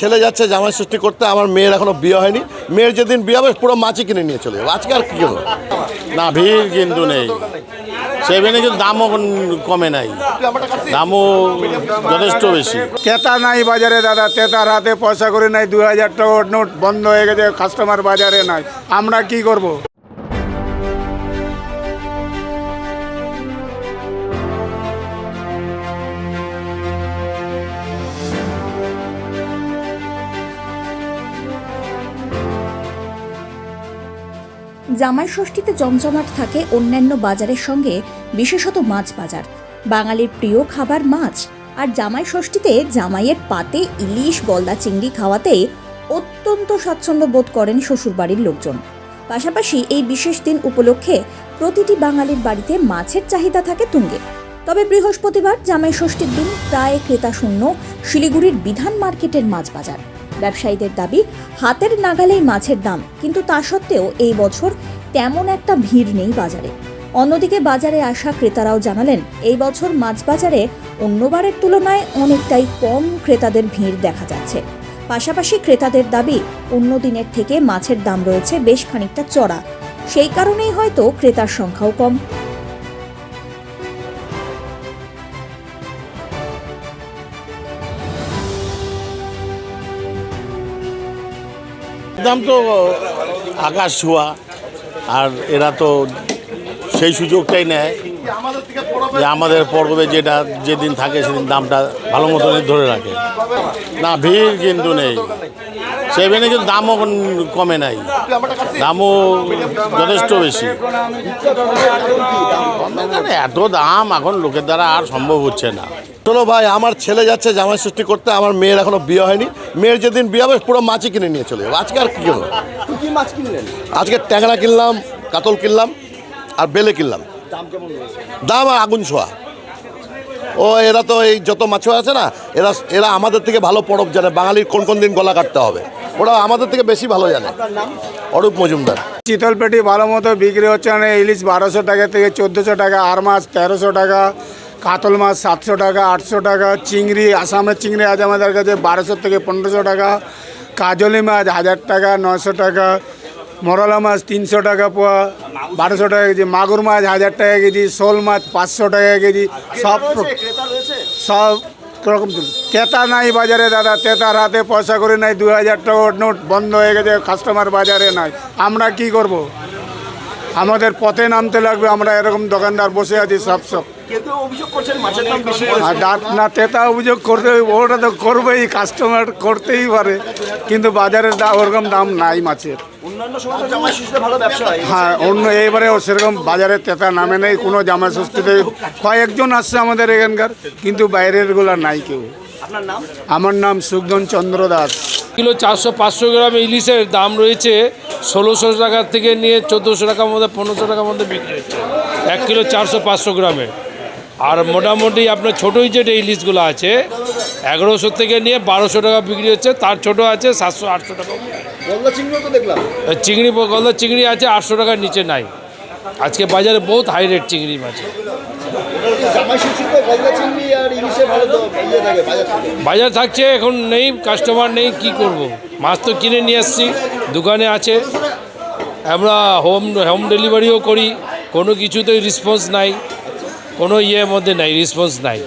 ছেলে যাচ্ছে, জামাই সৃষ্টি করতে, আমার মেয়ের এখনও বিয়ে হয়নি। মেয়ের যেদিন বিয়ে হবে, পুরো মাছই কিনে নিয়ে চলে যাব। আজকে আর কি করব? না, ভিড় কিন্তু নেই। সেভেনে কিন্তু দামও কমে নাই। দামও যথেষ্ট বেশি। ক্রেতা নাই বাজারে, দাদা। ক্রেতার হাতে পয়সা করে নাই দু হাজার টাকার নোট বন্ধ হয়ে গেছে কাস্টমার বাজারে নাই। আমরা কি করব? জামাই ষষ্ঠীতে জমজমাট থাকে অন্যান্য বাজারের সঙ্গে, বিশেষত মাছ বাজার। বাঙালির প্রিয় খাবার মাছ। আর জামাই ষষ্ঠীতে জামাইয়ের পাতে ইলিশ, গলদা চিংড়ি খাওয়াতে অত্যন্ত স্বাচ্ছন্দ্য বোধ করেন শ্বশুরবাড়ির লোকজন। পাশাপাশি এই বিশেষ দিন উপলক্ষে প্রতিটি বাঙালির বাড়িতে মাছের চাহিদা থাকে তুঙ্গে। তবে বৃহস্পতিবার জামাই ষষ্ঠীর দিন প্রায় ক্রেতাশূন্য শিলিগুড়ির বিধান মার্কেটের মাছ বাজার। ব্যবসায়ীদের দাবি, হাতের নাগালেই মাছের দাম। কিন্তু তা সত্ত্বেও এই বছর তেমন একটা ভিড় নেই বাজারে। অন্যদিকে বাজারে আসা ক্রেতারাও জানালেন, এই বছর মাছ বাজারে অন্যবারের তুলনায় অনেকটাই কম ক্রেতাদের ভিড় দেখা যাচ্ছে। পাশাপাশি ক্রেতাদের দাবি, অন্য দিনের থেকে মাছের দাম রয়েছে বেশ খানিকটা চড়া। সেই কারণেই হয়তো ক্রেতার সংখ্যাও কম। দাম তো আকাশ ছোঁয়া, আর এরা তো সেই সুযোগটাই নেয় যে আমাদের পর্বে যেটা যেদিন থাকে সেদিন দামটা ভালো মতনই ধরে রাখে। না, ভিড় কিন্তু নেই। সেভেনে কিন্তু দামও কমে নাই। দামও যথেষ্ট বেশি। এত দাম এখন লোকের দ্বারা আর সম্ভব হচ্ছে না। চলো ভাই আমার ছেলে যাচ্ছে জামাই সৃষ্টি করতে আমার মেয়ের এখনও বিয়ে হয়নি। মেয়ের যেদিন বিয়ে হবে পুরো মাছই কিনে নিয়ে চলে যাব। আজকে আর কি করব কি মাছ কিনলেন? আজকে ট্যাংরা কিনলাম কাতল কিনলাম আর বেলে কিনলাম। দাম আর আগুন ছোঁয়া। ও এরা তো এই যত মাছ আছে না এরা এরা আমাদের থেকে ভালো পরব জানে বাঙালির কোন কোন দিন গলা কাটতে হবে। ওরা আমাদের থেকে বেশি ভালো জানে। অরূপ মজুমদার। চিতল পেটি ভালো মতো বিক্রি হচ্ছে না ইলিশ বারোশো টাকা থেকে চোদ্দোশো টাকা আর মাছ তেরোশো টাকা কাতল মাছ সাতশো টাকা আটশো টাকা চিংড়ি আসামের চিংড়ি আছে আমাদের কাছে বারোশো থেকে পনেরোশো টাকা কাজলি মাছ হাজার টাকা নশো টাকা মরলা মাছ তিনশো টাকা পোয়া বারোশো টাকা কেজি মাগুর মাছ হাজার টাকা কেজি শোল মাছ পাঁচশো টাকা কেজি সব সব রকম ক্রেতা নাই বাজারে দাদা ক্রেতার হাতে পয়সা করে নাই দু হাজার টাকা নোট বন্ধ হয়ে গেছে কাস্টমার বাজারে নাই। আমরা কি করব? আমাদের পথে নামতে লাগবে আমরা এরকম দোকানদার বসে আছি সব সব। দাম না তেতা অভিযোগ করতে ওটা তো করবেই কাস্টমার করতেই পারে। কিন্তু বাজারের দা ওরকম দাম নাই মাছের। হয়। অন্য এইবারে সেরকম বাজারে তেতা নামে নেই কোনো জামা ষষ্ঠীতে কয়েকজন আসছে আমাদের এখানকার কিন্তু বাইরেরগুলা নাই কেউ। আমার নাম সুগধন চন্দ্র দাস। কিলো চারশো পাঁচশো গ্রাম ইলিশের দাম রয়েছে ষোলোশো টাকা থেকে নিয়ে চোদ্দোশো টাকার মধ্যে পনেরোশো টাকার মধ্যে বিক্রি হচ্ছে। এক কিলো চারশো পাঁচশো গ্রামে। আর মোটামুটি আপনার ছোটোই যে ইলিশগুলো আছে এগারোশো থেকে নিয়ে বারোশো টাকা বিক্রি হচ্ছে। তার ছোটো আছে সাতশো আটশো টাকা। গলদা চিংড়িও তো দেখলাম। চিংড়ি গলদা চিংড়ি আছে আটশো টাকার নিচে নাই। আজকে বাজারে বহুত হাই রেট চিংড়ি মাছ। ইয়ে বাজার থাকছে এখন নেই কাস্টমার নেই কি করব? মাছ তো কিনে নিয়ে এসছি। দোকানে আছে। আমরা হোম হোম ডেলিভারিও করি, কোনো কিছুতেই রেসপন্স নাই, কোনো ইয়ের মধ্যে নাই রেসপন্স নাই।